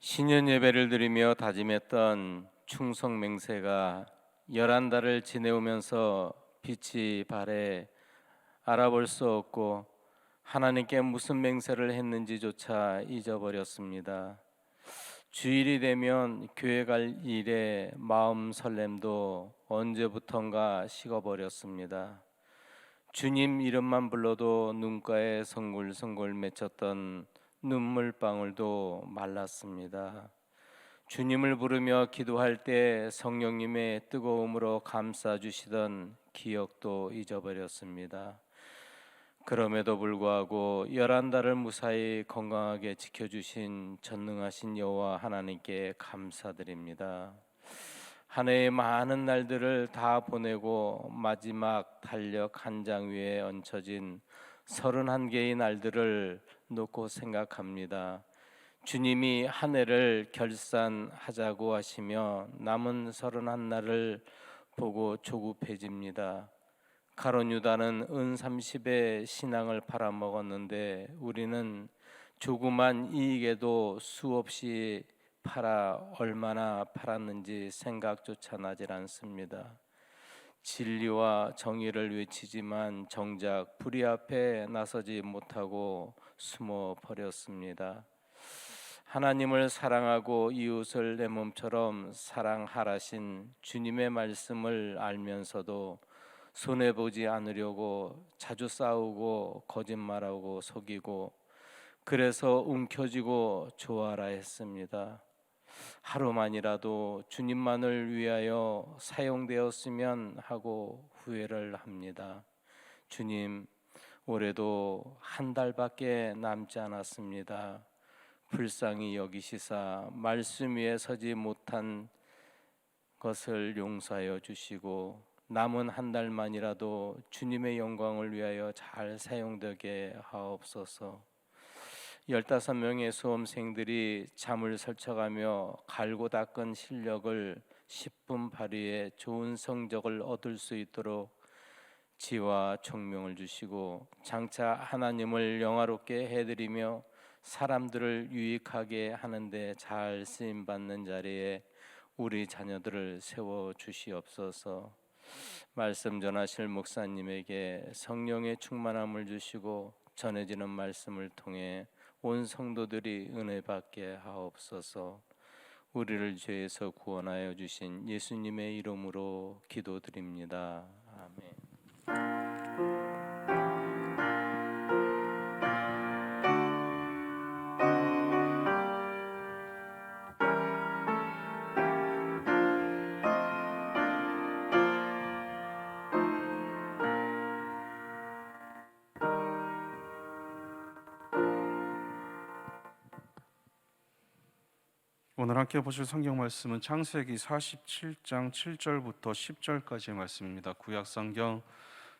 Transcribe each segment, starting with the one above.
신년 예배를 드리며 다짐했던 충성 맹세가 열한 달을 지내오면서 빛이 발해 알아볼 수 없고 하나님께 무슨 맹세를 했는지조차 잊어버렸습니다. 주일이 되면 교회 갈 일에 마음 설렘도 언제부턴가 식어버렸습니다. 주님 이름만 불러도 눈가에 성글성글 맺혔던 눈물방울도 말랐습니다. 주님을 부르며 기도할 때 성령님의 뜨거움으로 감싸 주시던 기억도 잊어버렸습니다. 그럼에도 불구하고 열한 달을 무사히 건강하게 지켜 주신 전능하신 여호와 하나님께 감사드립니다. 한 해의 많은 날들을 다 보내고 마지막 달력 한 장 위에 얹혀진 서른한 개의 날들을 놓고 생각합니다. 주님이 한 해를 결산하자고 하시며 남은 서른한 날을 보고 조급해집니다. 가론 유다는 은 30의 신앙을 팔아먹었는데 우리는 조그만 이익에도 수없이 팔아 얼마나 팔았는지 생각조차 나질 않습니다. 진리와 정의를 외치지만 정작 불의 앞에 나서지 못하고 숨어 버렸습니다. 하나님을 사랑하고 이웃을 내 몸처럼 사랑하라신 주님의 말씀을 알면서도 손해 보지 않으려고 자주 싸우고 거짓말하고 속이고 그래서 움켜쥐고 좋아라 했습니다. 하루만이라도 주님만을 위하여 사용되었으면 하고 후회를 합니다. 주님, 올해도 한 달밖에 남지 않았습니다. 불쌍히 여기시사 말씀 위에 서지 못한 것을 용서하여 주시고 남은 한 달만이라도 주님의 영광을 위하여 잘 사용되게 하옵소서. 열다섯 명의 수험생들이 잠을 설쳐가며 갈고 닦은 실력을 10분 발휘해 좋은 성적을 얻을 수 있도록 지와 총명을 주시고 장차 하나님을 영화롭게 해드리며 사람들을 유익하게 하는데 잘 쓰임 받는 자리에 우리 자녀들을 세워 주시옵소서. 말씀 전하실 목사님에게 성령의 충만함을 주시고 전해지는 말씀을 통해 온 성도들이 은혜 받게 하옵소서. 우리를 죄에서 구원하여 주신 예수님의 이름으로 기도드립니다. 아멘. 오늘 함께 보실 성경 말씀은 창세기 47장 7절부터 10절까지의 말씀입니다. 구약 성경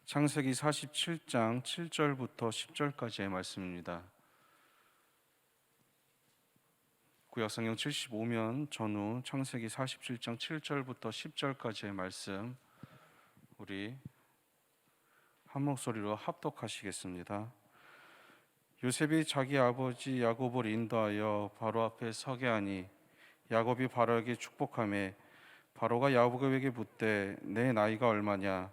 창세기 47장 7절부터 10절까지의 말씀입니다. 구약 성경 75면 전후 창세기 47장 7절부터 10절까지의 말씀 우리 한 목소리로 합독하시겠습니다. 요셉이 자기 아버지 야곱을 인도하여 바로 앞에 서게 하니 야곱이 바로에게 축복하매 바로가 야곱에게 묻되 내 나이가 얼마냐?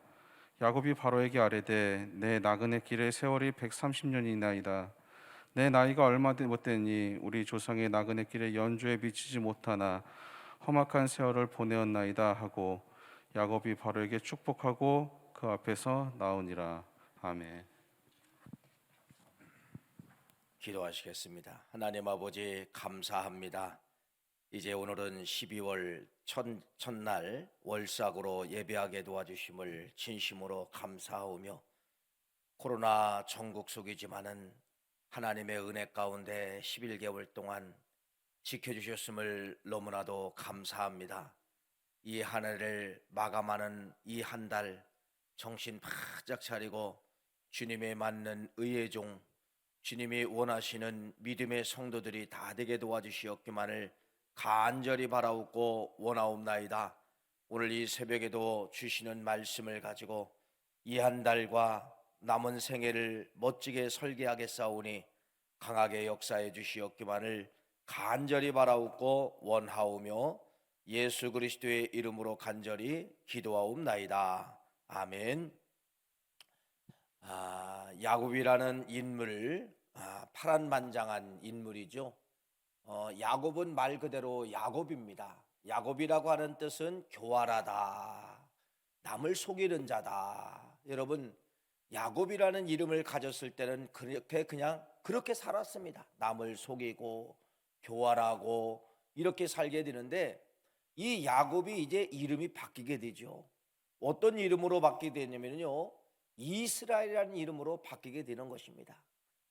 야곱이 바로에게 아뢰되 내 나그네 길의 세월이 130년이나이다. 내 나이가 얼마 못되니? 우리 조상의 나그네 길에 연주에 미치지 못하나 험악한 세월을 보내었나이다. 하고 야곱이 바로에게 축복하고 그 앞에서 나오니라. 아멘. 기도하시겠습니다. 하나님 아버지 감사합니다. 이제 오늘은 12월 첫, 첫날 월삭으로 예배하게 도와주심을 진심으로 감사하오며 코로나 전국 속이지만은 하나님의 은혜 가운데 11개월 동안 지켜주셨음을 너무나도 감사합니다. 이 한 해를 마감하는 이 한 달 정신 바짝 차리고 주님에 맞는 의의 종 주님이 원하시는 믿음의 성도들이 다 되게 도와주시옵기만을 간절히 바라옵고 원하옵나이다. 오늘 이 새벽에도 주시는 말씀을 가지고 이 한 달과 남은 생애를 멋지게 설계하겠사오니 강하게 역사해 주시옵기만을 간절히 바라옵고 원하오며 예수 그리스도의 이름으로 간절히 기도하옵나이다. 아멘. 아, 야곱이라는 인물, 아, 파란만장한 인물이죠. 어, 야곱은 말 그대로 야곱입니다. 야곱이라고 하는 뜻은 교활하다, 남을 속이는 자다. 여러분, 야곱이라는 이름을 가졌을 때는 그렇게 그냥 그렇게 살았습니다. 남을 속이고 교활하고 이렇게 살게 되는데 이 야곱이 이제 이름이 바뀌게 되죠. 어떤 이름으로 바뀌게 되냐면요. 이스라엘이라는 이름으로 바뀌게 되는 것입니다.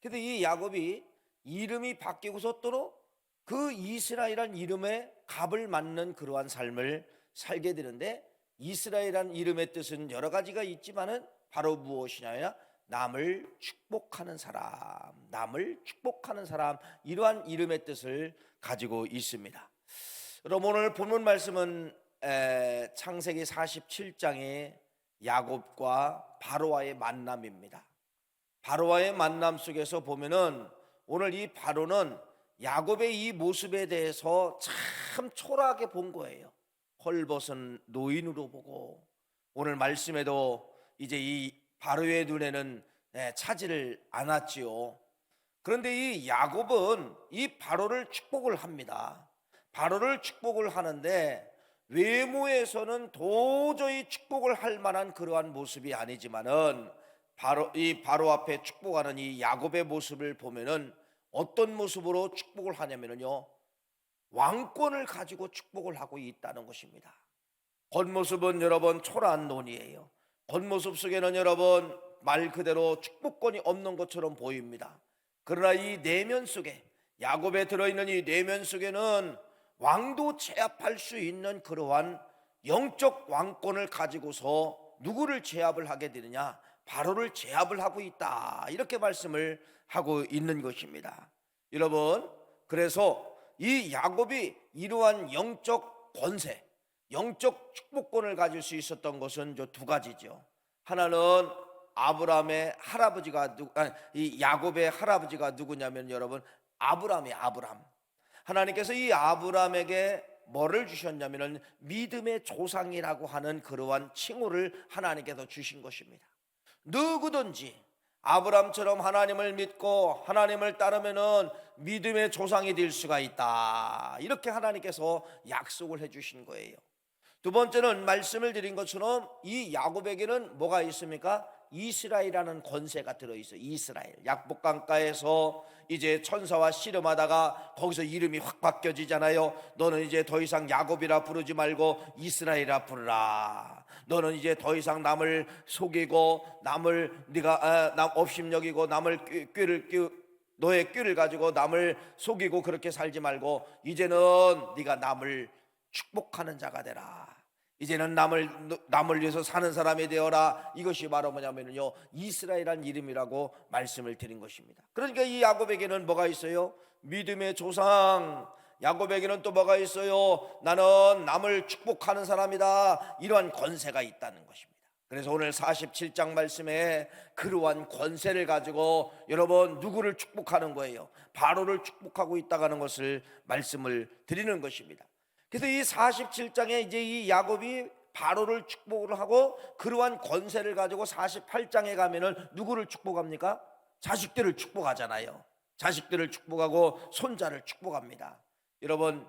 근데 이 야곱이 이름이 바뀌고서 또 그 이스라엘이라는 이름에 값을 맞는 그러한 삶을 살게 되는데 이스라엘이라는 이름의 뜻은 여러 가지가 있지만은 바로 무엇이냐 남을 축복하는 사람, 남을 축복하는 사람 이러한 이름의 뜻을 가지고 있습니다. 여러분 오늘 본문 말씀은 에, 창세기 47장의 야곱과 바로와의 만남입니다. 바로와의 만남 속에서 보면은 오늘 이 바로는 야곱의 이 모습에 대해서 참 초라하게 본 거예요. 헐벗은 노인으로 보고 오늘 말씀에도 이제 이 바로의 눈에는 예, 차지를 않았지요. 그런데 이 야곱은 이 바로를 축복을 합니다. 바로를 축복을 하는데 외모에서는 도저히 축복을 할 만한 그러한 모습이 아니지만은 바로 이 바로 앞에 축복하는 이 야곱의 모습을 보면은 어떤 모습으로 축복을 하냐면요 왕권을 가지고 축복을 하고 있다는 것입니다. 겉모습은 여러분 초라한 논이에요. 겉모습 속에는 여러분 말 그대로 축복권이 없는 것처럼 보입니다. 그러나 이 내면 속에 야곱에 들어있는 이 내면 속에는 왕도 제압할 수 있는 그러한 영적 왕권을 가지고서 누구를 제압을 하게 되느냐? 바로를 제압을 하고 있다. 이렇게 말씀을 하고 있는 것입니다. 여러분, 그래서 이 야곱이 이러한 영적 권세, 영적 축복권을 가질 수 있었던 것은 저두 가지죠. 하나는 아브라함의 할아버지가 누, 아니, 이 야곱의 할아버지가 누구냐면 여러분 아브라함이 아브람. 하나님께서 이 아브라함에게 뭐를 주셨냐면은 믿음의 조상이라고 하는 그러한 칭호를 하나님께서 주신 것입니다. 누구든지 아브람처럼 하나님을 믿고 하나님을 따르면은 믿음의 조상이 될 수가 있다. 이렇게 하나님께서 약속을 해 주신 거예요. 두 번째는 말씀을 드린 것처럼 이 야곱에게는 뭐가 있습니까? 이스라엘이라는 권세가 들어 있어. 이스라엘. 약복강가에서 이제 천사와 씨름하다가 거기서 이름이 확 바뀌어지잖아요. 너는 이제 더 이상 야곱이라 부르지 말고 이스라엘이라 부르라. 너는 이제 더 이상 남을 속이고 남을 네가 아, 남 업심여기고 남을 꾀- 꾀를 꾀 너의 꾀를 가지고 남을 속이고 그렇게 살지 말고 이제는 네가 남을 축복하는 자가 되라. 이제는 남을 남을 위해서 사는 사람이 되어라. 이것이 바로 뭐냐면요 이스라엘이란 이름이라고 말씀을 드린 것입니다. 그러니까 이 야곱에게는 뭐가 있어요? 믿음의 조상. 야곱에게는 또 뭐가 있어요? 나는 남을 축복하는 사람이다. 이러한 권세가 있다는 것입니다. 그래서 오늘 47장 말씀에 그러한 권세를 가지고 여러분 누구를 축복하는 거예요? 바로를 축복하고 있다가는 것을 말씀을 드리는 것입니다. 그래서 이 47장에 이제 이 야곱이 바로를 축복을 하고 그러한 권세를 가지고 48장에 가면은 누구를 축복합니까? 자식들을 축복하잖아요. 자식들을 축복하고 손자를 축복합니다. 여러분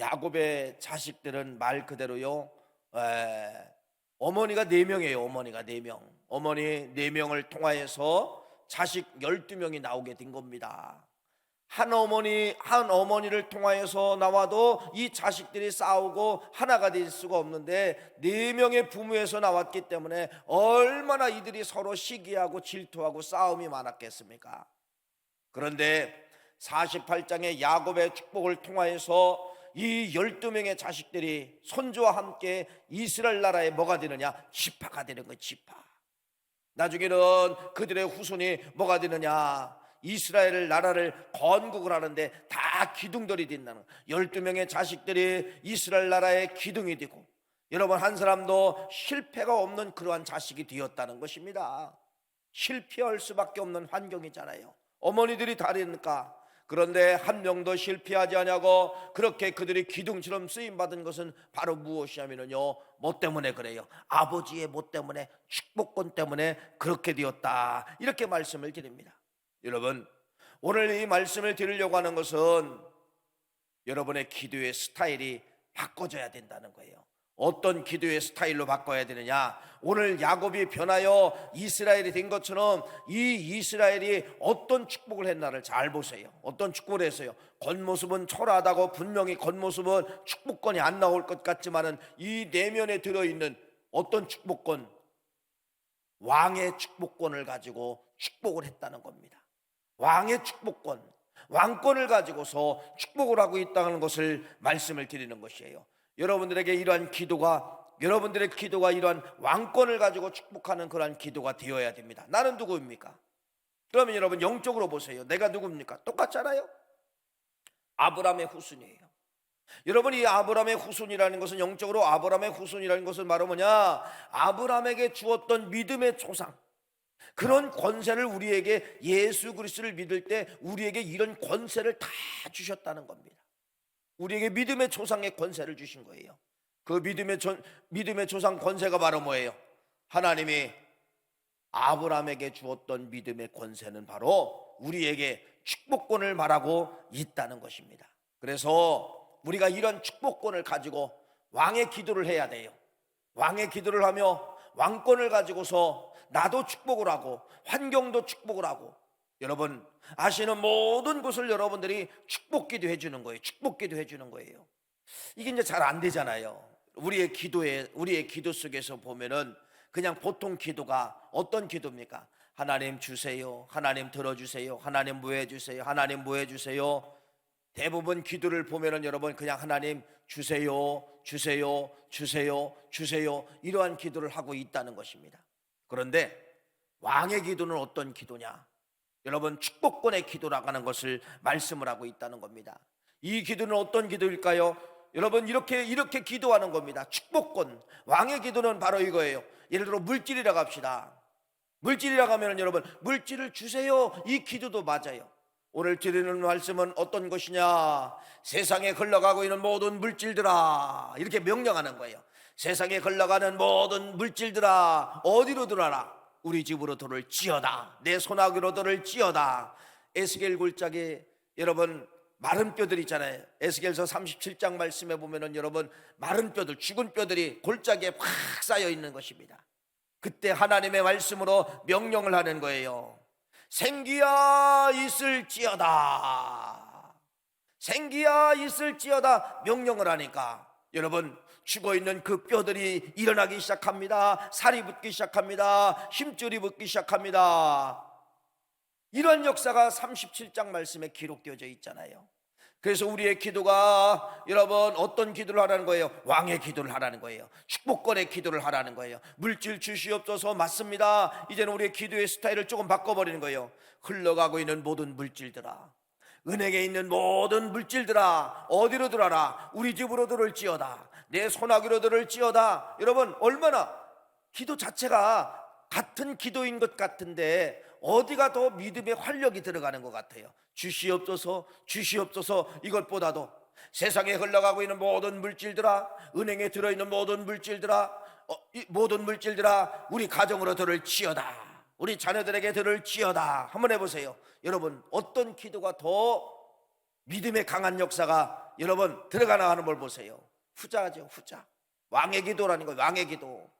야곱의 자식들은 말 그대로요. 에, 어머니가 네 명이에요. 어머니가 네 명. 어머니 네 명을 통하여서 자식 12명이 나오게 된 겁니다. 한 어머니 한 어머니를 통하여서 나와도 이 자식들이 싸우고 하나가 될 수가 없는데 네 명의 부모에서 나왔기 때문에 얼마나 이들이 서로 시기하고 질투하고 싸움이 많았겠습니까? 그런데 48장의 야곱의 축복을 통하여서 이 12명의 자식들이 손주와 함께 이스라엘 나라에 뭐가 되느냐? 지파가 되는 거예요, 지파. 나중에는 그들의 후손이 뭐가 되느냐? 이스라엘 나라를 건국을 하는데 다 기둥들이 된다는 12명의 자식들이 이스라엘 나라의 기둥이 되고 여러분 한 사람도 실패가 없는 그러한 자식이 되었다는 것입니다. 실패할 수밖에 없는 환경이잖아요. 어머니들이 다르니까 그런데 한 명도 실패하지 아니하고 그렇게 그들이 기둥처럼 쓰임 받은 것은 바로 무엇이냐면요. 뭐 때문에 그래요? 아버지의 뭐 때문에 축복권 때문에 그렇게 되었다. 이렇게 말씀을 드립니다. 여러분, 오늘 이 말씀을 드리려고 하는 것은 여러분의 기도의 스타일이 바꿔져야 된다는 거예요. 어떤 기도의 스타일로 바꿔야 되느냐? 오늘 야곱이 변하여 이스라엘이 된 것처럼 이 이스라엘이 어떤 축복을 했나를 잘 보세요. 어떤 축복을 했어요. 겉모습은 초라하다고 분명히 겉모습은 축복권이 안 나올 것 같지만은 이 내면에 들어 있는 어떤 축복권 왕의 축복권을 가지고 축복을 했다는 겁니다. 왕의 축복권, 왕권을 가지고서 축복을 하고 있다는 것을 말씀을 드리는 것이에요. 여러분들에게 이러한 기도가 여러분들의 기도가 이러한 왕권을 가지고 축복하는 그러한 기도가 되어야 됩니다. 나는 누구입니까? 그러면 여러분 영적으로 보세요. 내가 누굽니까? 똑같잖아요. 아브라함의 후손이에요. 여러분 이 아브라함의 후손이라는 것은 영적으로 아브라함의 후손이라는 것은 바로 뭐냐? 아브라함에게 주었던 믿음의 조상. 그런 권세를 우리에게 예수 그리스도를 믿을 때 우리에게 이런 권세를 다 주셨다는 겁니다. 우리에게 믿음의 조상의 권세를 주신 거예요. 그 믿음의 조, 믿음의 조상 권세가 바로 뭐예요? 하나님이 아브라함에게 주었던 믿음의 권세는 바로 우리에게 축복권을 말하고 있다는 것입니다. 그래서 우리가 이런 축복권을 가지고 왕의 기도를 해야 돼요. 왕의 기도를 하며 왕권을 가지고서 나도 축복을 하고 환경도 축복을 하고 여러분 아시는 모든 것을 여러분들이 축복 기도해 주는 거예요. 축복 기도해 주는 거예요. 이게 이제 잘 안 되잖아요. 우리의 기도에 우리의 기도 속에서 보면은 그냥 보통 기도가 어떤 기도입니까? 하나님 주세요. 하나님 들어주세요. 하나님 뭐해 주세요. 하나님 뭐해 주세요. 대부분 기도를 보면은 여러분 그냥 하나님 주세요. 주세요. 주세요. 주세요. 이러한 기도를 하고 있다는 것입니다. 그런데 왕의 기도는 어떤 기도냐? 여러분 축복권의 기도라고 하는 것을 말씀을 하고 있다는 겁니다. 이 기도는 어떤 기도일까요? 여러분 이렇게 이렇게 기도하는 겁니다. 축복권 왕의 기도는 바로 이거예요. 예를 들어 물질이라고 합시다. 물질이라고 하면 여러분 물질을 주세요. 이 기도도 맞아요. 오늘 드리는 말씀은 어떤 것이냐? 세상에 흘러가고 있는 모든 물질들아 이렇게 명령하는 거예요. 세상에 흘러가는 모든 물질들아 어디로 들어라? 우리 집으로 들을 지어다. 내 손아귀로 들을 지어다. 에스겔 골짜기 여러분 마른 뼈들 있잖아요. 에스겔서 37장 말씀에 보면은 여러분 마른 뼈들 죽은 뼈들이 골짜기에 팍 쌓여 있는 것입니다. 그때 하나님의 말씀으로 명령을 하는 거예요. 생기야 있을지어다. 생기야 있을지어다 명령을 하니까 여러분 죽어 있는 그 뼈들이 일어나기 시작합니다. 살이 붙기 시작합니다. 힘줄이 붙기 시작합니다. 이런 역사가 37장 말씀에 기록되어져 있잖아요. 그래서 우리의 기도가 여러분 어떤 기도를 하라는 거예요? 왕의 기도를 하라는 거예요. 축복권의 기도를 하라는 거예요. 물질 주시옵소서 맞습니다. 이제는 우리의 기도의 스타일을 조금 바꿔버리는 거예요. 흘러가고 있는 모든 물질들아. 은행에 있는 모든 물질들아 어디로 들어라 우리 집으로 들을지어다 내 손아귀로 들을지어다. 여러분 얼마나 기도 자체가 같은 기도인 것 같은데 어디가 더 믿음의 활력이 들어가는 것 같아요? 주시옵소서 주시옵소서. 이것보다도 세상에 흘러가고 있는 모든 물질들아 은행에 들어있는 모든 물질들아 어, 이 모든 물질들아 우리 가정으로 들을지어다. 우리 자녀들에게 들을지어다. 한번 해보세요. 여러분 어떤 기도가 더 믿음의 강한 역사가 여러분 들어가나 하는 걸 보세요 후자죠 후자 왕의 기도라는 거예요 왕의 기도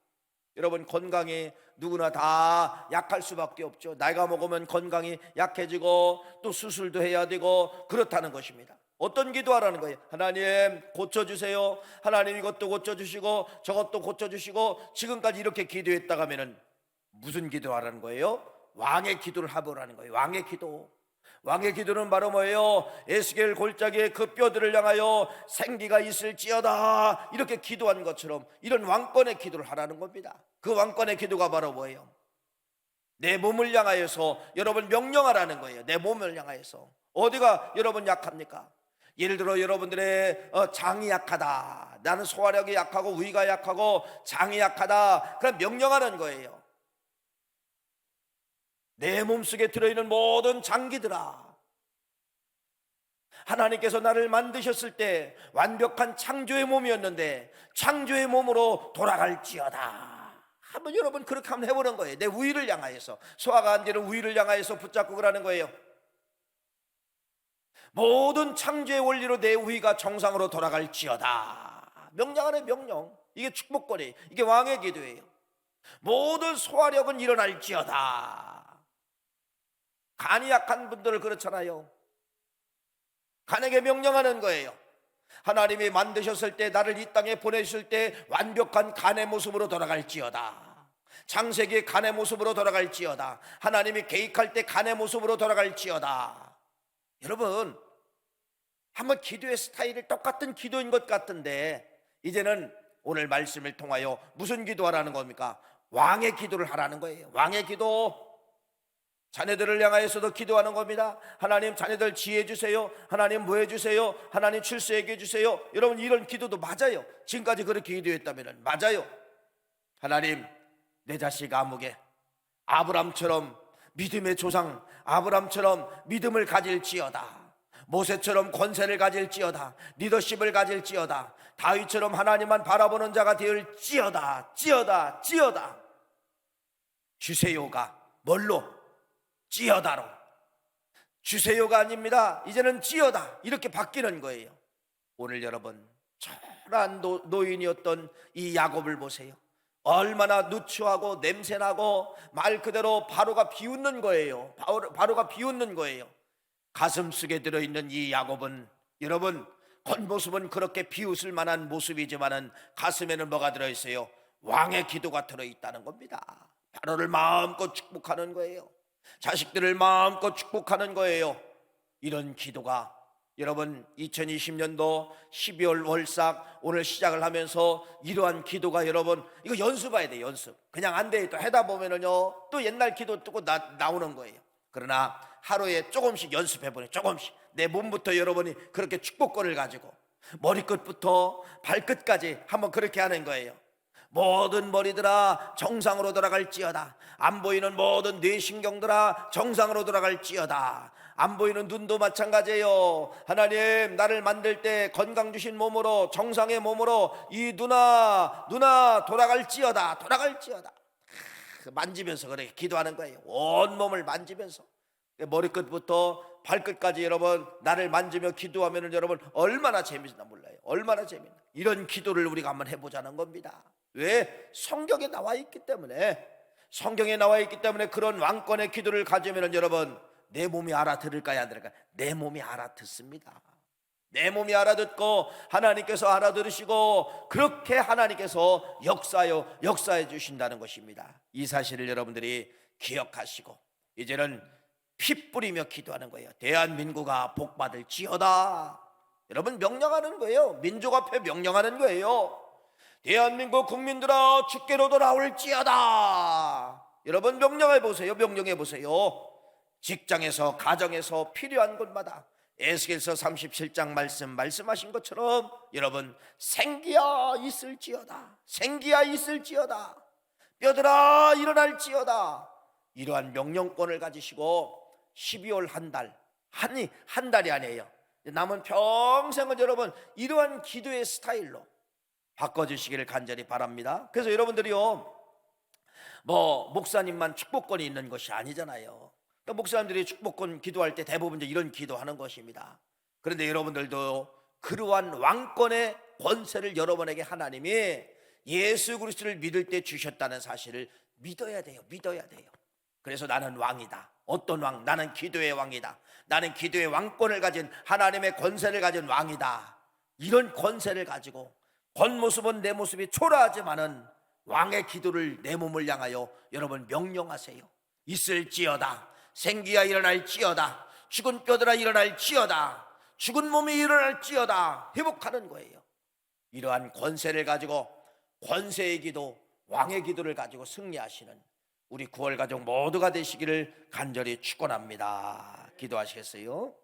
여러분 건강이 누구나 다 약할 수밖에 없죠 나이가 먹으면 건강이 약해지고 또 수술도 해야 되고 그렇다는 것입니다 어떤 기도하라는 거예요 하나님 고쳐주세요 하나님 이것도 고쳐주시고 저것도 고쳐주시고 지금까지 이렇게 기도했다가 하면은 무슨 기도하라는 거예요? 왕의 기도를 하보라는 거예요. 왕의 기도. 왕의 기도는 바로 뭐예요? 에스겔 골짜기에 그 뼈들을 향하여 생기가 있을지어다 이렇게 기도한 것처럼 이런 왕권의 기도를 하라는 겁니다. 그 왕권의 기도가 바로 뭐예요? 내 몸을 향하여서 여러분 명령하라는 거예요. 내 몸을 향하여서 어디가 여러분 약합니까? 예를 들어 여러분들의 어, 장이 약하다. 나는 소화력이 약하고 위가 약하고 장이 약하다. 그럼 명령하는 거예요. 내 몸속에 들어있는 모든 장기들아 하나님께서 나를 만드셨을 때 완벽한 창조의 몸이었는데 창조의 몸으로 돌아갈지어다. 한번 여러분 그렇게 한번 해보는 거예요. 내 우위를 향하여서 소화가 안 되는 우위를 향하여서 붙잡고 그러는 거예요. 모든 창조의 원리로 내 우위가 정상으로 돌아갈지어다. 명령 안에 명령. 이게 축복거리. 이게 왕의 기도예요. 모든 소화력은 일어날지어다. 간이 약한 분들을 그렇잖아요. 간에게 명령하는 거예요. 하나님이 만드셨을 때 나를 이 땅에 보내셨을 때 완벽한 간의 모습으로 돌아갈지어다. 창세기의 간의 모습으로 돌아갈지어다. 하나님이 계획할 때 간의 모습으로 돌아갈지어다. 여러분, 한번 기도의 스타일이 똑같은 기도인 것 같은데 이제는 오늘 말씀을 통하여 무슨 기도하라는 겁니까? 왕의 기도를 하라는 거예요. 왕의 기도. 자녀들을 향하여서도 기도하는 겁니다. 하나님 자녀들 지혜 주세요. 하나님 뭐 해 주세요. 하나님 출세하게 해주세요. 여러분 이런 기도도 맞아요. 지금까지 그렇게 기도했다면 맞아요. 하나님 내 자식 아무개 아브람처럼 믿음의 조상 아브람처럼 믿음을 가질지어다. 모세처럼 권세를 가질지어다. 리더십을 가질지어다. 다윗처럼 하나님만 바라보는 자가 되을지어다. 찌어다. 찌어다. 주세요가 뭘로? 찌어다로. 주세요가 아닙니다. 이제는 찌어다. 이렇게 바뀌는 거예요. 오늘 여러분 초라한 노, 노인이었던 이 야곱을 보세요. 얼마나 누추하고 냄새나고 말 그대로 바로가 비웃는 거예요. 바로, 바로 가 비웃는 거예요. 가슴 속에 들어있는 이 야곱은 여러분 겉모습은 그렇게 비웃을 만한 모습이지만은 가슴에는 뭐가 들어있어요? 왕의 기도가 들어있다는 겁니다. 바로를 마음껏 축복하는 거예요. 자식들을 마음껏 축복하는 거예요. 이런 기도가 여러분 2020년도 12월 월삭 오늘 시작을 하면서 이러한 기도가 여러분 이거 연습해야 돼 연습. 그냥 안 돼. 또 하다 보면은요 또 옛날 기도 뜨고 나, 나오는 거예요. 그러나 하루에 조금씩 연습해 보래 조금씩. 내 몸부터 여러분이 그렇게 축복권을 가지고 머리끝부터 발끝까지 한번 그렇게 하는 거예요 모든 머리들아 정상으로 돌아갈지어다. 안 보이는 모든 뇌신경들아 정상으로 돌아갈지어다. 안 보이는 눈도 마찬가지예요. 하나님 나를 만들 때 건강 주신 몸으로 정상의 몸으로 이 누나 누나 돌아갈지어다 돌아갈지어다. 크, 만지면서 그렇게 기도하는 거예요. 온 몸을 만지면서. 머리끝부터 발끝까지 여러분 나를 만지며 기도하면 여러분 얼마나 재밌나 몰라요. 얼마나 재밌나. 이런 기도를 우리가 한번 해보자는 겁니다 왜? 성경에 나와 있기 때문에. 성경에 나와 있기 때문에 그런 왕권의 기도를 가지면 여러분 내 몸이 알아들을까요? 안 들을까요? 내 몸이 알아듣습니다. 내 몸이 알아듣고 하나님께서 알아들으시고 그렇게 하나님께서 역사여 역사해 주신다는 것입니다. 이 사실을 여러분들이 기억하시고 이제는 피 뿌리며 기도하는 거예요. 대한민국아 복 받을 지어다. 여러분 명령하는 거예요. 민족 앞에 명령하는 거예요 대한민국 국민들아 주께로 돌아올지어다. 여러분 명령해 보세요. 명령해 보세요. 직장에서 가정에서 필요한 곳마다 에스겔서 37장 말씀 말씀하신 것처럼 여러분 생기야 있을지어다. 생기야 있을지어다. 뼈들아 일어날지어다. 이러한 명령권을 가지시고 12월 한 달, 한, 한 달이 아니에요. 남은 평생은 여러분 이러한 기도의 스타일로 바꿔주시기를 간절히 바랍니다. 그래서 여러분들이요, 뭐 목사님만 축복권이 있는 것이 아니잖아요. 그러니까 목사님들이 축복권 기도할 때 대부분 이런 기도하는 것입니다. 그런데 여러분들도 그러한 왕권의 권세를 여러분에게 하나님이 예수 그리스도를 믿을 때 주셨다는 사실을 믿어야 돼요. 믿어야 돼요. 그래서 나는 왕이다. 어떤 왕? 나는 기도의 왕이다. 나는 기도의 왕권을 가진 하나님의 권세를 가진 왕이다. 이런 권세를 가지고 겉모습은 내 모습이 초라하지만은 왕의 기도를 내 몸을 향하여 여러분 명령하세요. 있을지어다. 생기야 일어날지어다. 죽은 뼈들아 일어날지어다. 죽은 몸이 일어날지어다. 회복하는 거예요. 이러한 권세를 가지고 권세의 기도, 왕의 기도를 가지고 승리하시는 우리 구월 가족 모두가 되시기를 간절히 축원합니다. 기도하시겠어요?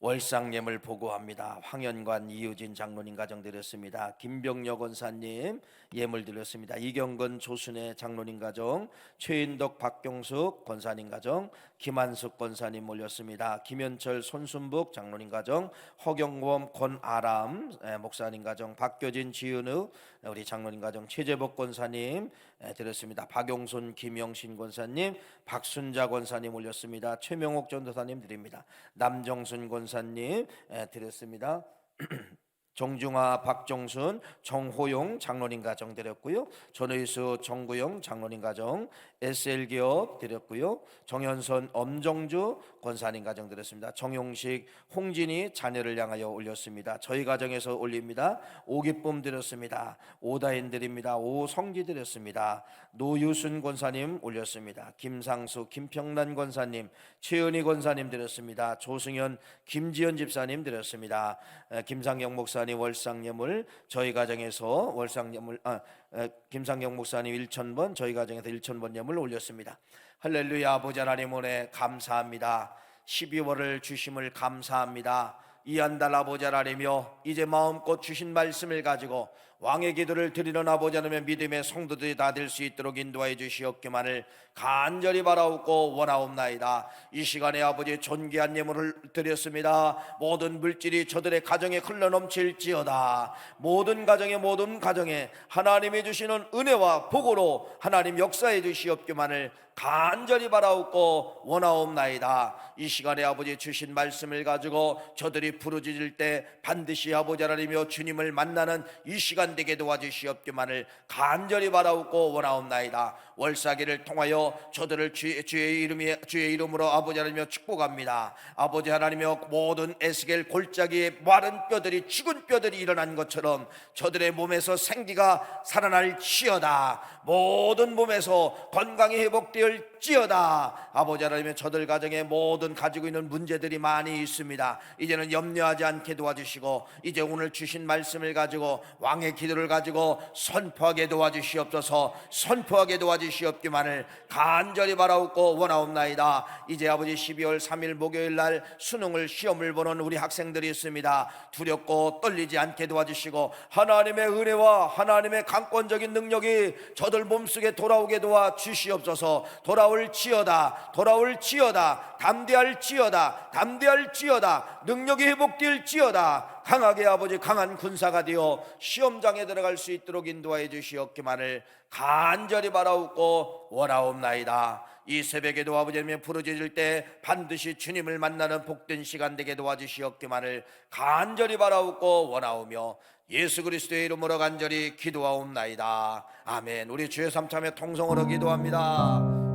월상님을 보고합니다. 황현관 이유진 장로님 가정 드렸습니다. 김병혁 원사님, 예물 드렸습니다. 이경건 조순의 장로님 가정, 최인덕 박경숙 권사님 가정, 김한숙 권사님 올렸습니다. 김현철 손순북 장로님 가정, 허경범 권아람 에, 목사님 가정, 박교진 지은우 우리 장로님 가정, 최재복 권사님 에, 드렸습니다. 박용순 김영신 권사님, 박순자 권사님 올렸습니다. 최명옥 전도사님 드립니다. 남정순 권사 님 에, 드렸습니다. 정중화, 박정순, 정호용 장로님 가정 드렸고요. 전의수, 정구영 장로님 가정, SL기업 드렸고요. 정현선, 엄정주 권사님 가정 드렸습니다. 정용식, 홍진이 자녀를 향하여 올렸습니다. 저희 가정에서 올립니다. 오기쁨 드렸습니다. 오다인 드립니다. 오성기 드렸습니다. 노유순 권사님 올렸습니다. 김상수, 김평란 권사님, 최은희 권사님 드렸습니다. 조승현, 김지연 집사님 드렸습니다. 에, 김상영 목사님 월상예물 저희 가정에서 월상예물 아, 에, 김상영 목사님 1천번 저희 가정에서 1천번 예물 올렸습니다. 할렐루야 아버지 하나님 은혜 감사합니다. 12월을 주심을 감사합니다. 이한달 아버지 하나님이여 이제 마음껏 주신 말씀을 가지고 왕의 기도를 드리는 아버지 하나님의 믿음의 성도들이 다 될 수 있도록 인도하여 주시옵기만을 간절히 바라옵고 원하옵나이다. 이 시간에 아버지 존귀한 예물을 드렸습니다. 모든 물질이 저들의 가정에 흘러넘칠지어다. 모든 가정에 모든 가정에 하나님이 주시는 은혜와 복으로 하나님 역사해 주시옵기만을 간절히 바라옵고 원하옵나이다. 이 시간에 아버지 주신 말씀을 가지고 저들이 부르짖을 때 반드시 아버지 하나님이여 주님을 만나는 이 시간 되게 도와주시옵기만을 간절히 바라옵고 원하옵나이다. 월사기를 통하여 저들을 주, 주의 이름이 주의 이름으로 아버지 하나님이여 축복합니다. 아버지 하나님이여 모든 에스겔 골짜기에 마른 뼈들이 죽은 뼈들이 일어난 것처럼 저들의 몸에서 생기가 살아날 지어다. 모든 몸에서 건강이 회복되 어 지어다. 아버지 하나님의 저들 가정에 모든 가지고 있는 문제들이 많이 있습니다. 이제는 염려하지 않게 도와주시고 이제 오늘 주신 말씀을 가지고 왕의 기도를 가지고 선포하게 도와주시옵소서. 선포하게 도와주시옵기만을 간절히 바라옵고 원하옵나이다. 이제 아버지 12월 3일 목요일 날 수능을 시험을 보는 우리 학생들이 있습니다. 두렵고 떨리지 않게 도와주시고 하나님의 은혜와 하나님의 강권적인 능력이 저들 몸속에 돌아오게 도와 주시옵소서 돌아올 지어다 돌아올 지어다 담대할 지어다 담대할 지어다 능력이 회복될 지어다 강하게 아버지 강한 군사가 되어 시험장에 들어갈 수 있도록 인도하여 주시옵기만을 간절히 바라옵고 원하옵나이다. 이 새벽에도 아버지님의 부르짖을 때 반드시 주님을 만나는 복된 시간 되게 도와주시옵기만을 간절히 바라옵고 원하오며 예수 그리스도의 이름으로 간절히 기도하옵나이다. 아멘. 우리 주의 삼참의 통성으로 기도합니다